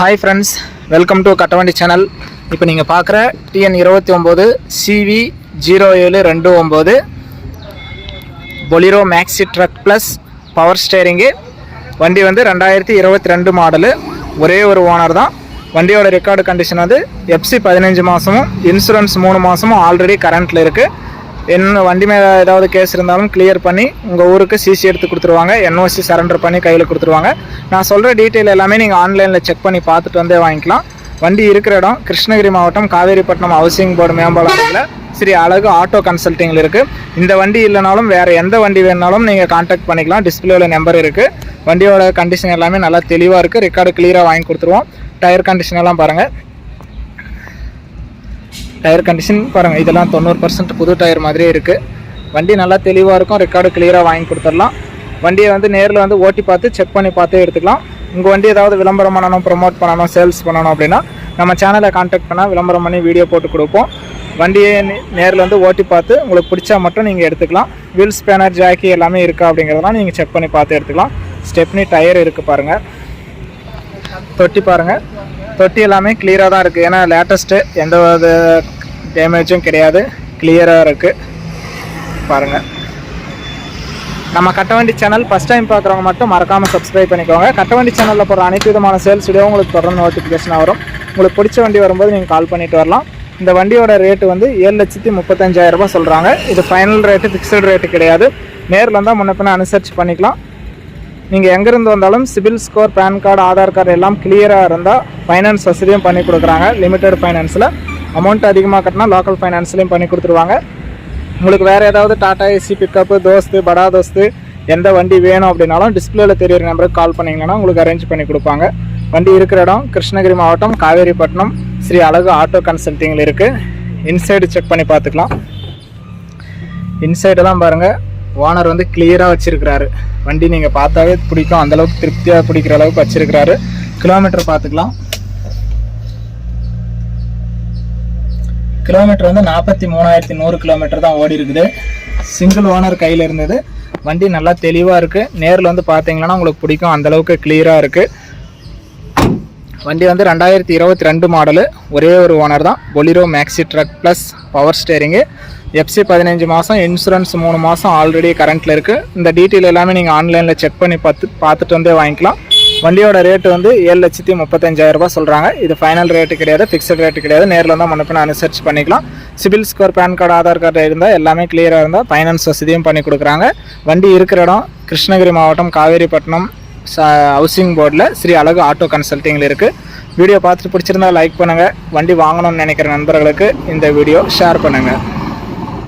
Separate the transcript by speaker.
Speaker 1: Hi friends welcome to Kattavandi channel இப்போ நீங்கள் பார்க்குற டிஎன் இருபத்தி ஒம்பது சிவி ஜீரோ ஏழு ரெண்டு ஒம்பது Bolero Maxi truck plus power steering வண்டி வந்து ரெண்டாயிரத்தி இருபத்தி ரெண்டு மாடலு ஒரே ஒரு ஓனர் தான். வண்டியோட ரெக்கார்டு கண்டிஷன் வந்து எஃப்சி பதினஞ்சு மாதமும் இன்சூரன்ஸ் மூணு மாதமும் ஆல்ரெடி கரண்ட்டில் இருக்குது என்ன வண்டி மேலே ஏதாவது கேஸ் இருந்தாலும் கிளியர் பண்ணி உங்கள் ஊருக்கு சிசி எடுத்து கொடுத்துருவாங்க. என்ஓசி சரண்டர் பண்ணி கையில் கொடுத்துருவாங்க. நான் சொல்கிற டீட்டெயில் எல்லாமே நீங்கள் ஆன்லைனில் செக் பண்ணி பார்த்துட்டு வந்தே வாங்கிக்கலாம். வண்டி இருக்கிற இடம் கிருஷ்ணகிரி மாவட்டம் காவேரிப்பட்டினம் ஹவுசிங் போர்டு மேம்பாலத்தில் ஸ்ரீ அழகு ஆட்டோ கன்சல்ட்டிங்கில் இருக்குது இந்த வண்டி இல்லைனாலும் வேறு எந்த வண்டி வேணாலும் நீங்கள் காண்டாக்ட் பண்ணிக்கலாம். டிஸ்பிளேவில் நம்பர் இருக்குது வண்டியோட கண்டிஷன் எல்லாமே நல்லா தெளிவாக இருக்குது ரெக்கார்டு கிளியராக வாங்கி கொடுத்துருவோம். டயர் கண்டிஷன் எல்லாம் பாருங்கள் டயர் கண்டிஷன் பாருங்கள் இதெல்லாம் தொண்ணூறு பர்சன்ட் புது டயர் மாதிரியே இருக்குது வண்டி நல்லா தெளிவாக இருக்கும் ரெக்கார்டு கிளியராக வாங்கி கொடுத்துடலாம். வண்டியை வந்து நேரில் வந்து ஓட்டி பார்த்து செக் பண்ணி பார்த்தே எடுத்துக்கலாம். உங்கள் வண்டி ஏதாவது விளம்பரம் பண்ணணும் ப்ரொமோட் பண்ணணும் சேல்ஸ் பண்ணணும் அப்படின்னா நம்ம சேனலை காண்டாக்ட் பண்ணால் விளம்பரம் பண்ணி வீடியோ போட்டு கொடுப்போம். வண்டியை நேரில் வந்து ஓட்டி பார்த்து உங்களுக்கு பிடிச்சா மட்டும் நீங்கள் எடுத்துக்கலாம். வீல் ஸ்பேனர் ஜாக்கி எல்லாமே இருக்கா அப்படிங்கிறதெல்லாம் நீங்கள் செக் பண்ணி பார்த்து எடுத்துக்கலாம். ஸ்டெப்னி டயர் இருக்குது பாருங்கள் தொட்டி பாருங்கள் தொட்டி எல்லாமே கிளியராக தான் இருக்குது ஏன்னா லேட்டஸ்ட்டு எந்த ஒரு டேமேஜும் கிடையாது. கிளியராக இருக்குது பாருங்கள் நம்ம கட்டவண்டி சேனல் ஃபஸ்ட் டைம் பார்க்குறவங்க மட்டும் மறக்காமல் சப்ஸ்கிரைப் பண்ணிக்கோங்க. கட்டவண்டி சேனலில் போகிற அனைத்து விதமான சேல்ஸ் வீடியோ உங்களுக்கு தொடர்ந்து நோட்டிஃபிகேஷன் வரும். உங்களுக்கு பிடிச்ச வண்டி வரும்போது நீங்கள் கால் பண்ணிட்டு வரலாம். இந்த வண்டியோட ரேட்டு வந்து ஏழு லட்சத்தி முப்பத்தஞ்சாயிரம் சொல்கிறாங்க இது ஃபைனல் ரேட்டு ஃபிக்ஸ்டு ரேட்டு கிடையாது. நேரில் இருந்தால் முன்ன பின்ன அனுசரித்து பண்ணிக்கலாம். நீங்கள் எங்கேருந்து வந்தாலும் CIBIL score PAN card Aadhaar card எல்லாம் கிளியராக இருந்தால் ஃபைனான்ஸ் வசதியும் பண்ணி கொடுக்குறாங்க. லிமிடெட் ஃபைனான்ஸில் அமௌண்ட் அதிகமாக கட்டினா லோக்கல் ஃபைனான்ஸ்லேயும் பண்ணி கொடுத்துருவாங்க. உங்களுக்கு வேறு ஏதாவது டாடா ஏசி பிக்கப்பு தோஸ்து படா தோஸ்து எந்த வண்டி வேணும் அப்படின்னாலும் டிஸ்பிளேல தெரியுற நம்பருக்கு கால் பண்ணிங்கன்னா உங்களுக்கு அரேஞ்ச் பண்ணி கொடுப்பாங்க. வண்டி இருக்கிற இடம் கிருஷ்ணகிரி மாவட்டம் காவேரிப்பட்டினம் ஸ்ரீ அழகு ஆட்டோ கன்சல்ட்டிங்கில் இருக்குது இன்சைடு செக் பண்ணி பார்த்துக்கலாம். இன்சைடெல்லாம் பாருங்கள் ஓனர் வந்து கிளியராக வச்சுருக்கிறாரு. வண்டி நீங்கள் பார்த்தாவே பிடிக்கும். அந்தளவுக்கு திருப்தியாக பிடிக்கிற அளவுக்கு வச்சுருக்கிறாரு. கிலோமீட்டர் பார்த்துக்கலாம். கிலோமீட்டர் வந்து நாற்பத்தி மூணாயிரத்தி நூறு கிலோமீட்டர் தான் ஓடி இருக்குது. சிங்கிள் ஓனர் கையில் இருந்தது. வண்டி நல்லா தெளிவாக இருக்குது நேரில் வந்து பார்த்தீங்கன்னா உங்களுக்கு பிடிக்கும். அந்தளவுக்கு கிளியராக இருக்குது வண்டி வந்து ரெண்டாயிரத்தி இருபத்தி ரெண்டு மாடலு ஒரே ஒரு ஓனர் தான். Bolero Maxi truck plus power steering FC பதினஞ்சு மாதம் இன்சூரன்ஸ் மூணு மாதம் ஆல்ரெடி கரண்ட்டில் இருக்குது இந்த டீட்டெயில் எல்லாமே நீங்கள் ஆன்லைனில் செக் பண்ணி பார்த்து பார்த்துட்டு வந்தே வாங்கிக்கலாம். வண்டியோட ரேட்டு வந்து ஏழு லட்சத்தி முப்பத்தஞ்சாயிரம் ரூபாய் சொல்கிறாங்க இது ஃபைனல் ரேட்டு கிடையாது ஃபிக்ஸட் ரேட்டு கிடையாது. நேரில் தான் முன்னப்பின அனுசரிச்சு பண்ணிக்கலாம். CIBIL score PAN card Aadhaar card இருந்தால் எல்லாமே கிளியராக இருந்தால் ஃபைனான்ஸ் வசதியும் பண்ணி கொடுக்குறாங்க. வண்டி இருக்கிற இடம் கிருஷ்ணகிரி மாவட்டம் காவேரிப்பட்டினம் ச ஹவுசிங் போர்டில் ஸ்ரீ அழகு ஆட்டோ கன்சல்ட்டிங்கில் இருக்குது வீடியோ பார்த்துட்டு பிடிச்சிருந்தா லைக் பண்ணுங்கள் வண்டி வாங்கணும்னு நினைக்கிற நண்பர்களுக்கு இந்த வீடியோ ஷேர் பண்ணுங்கள்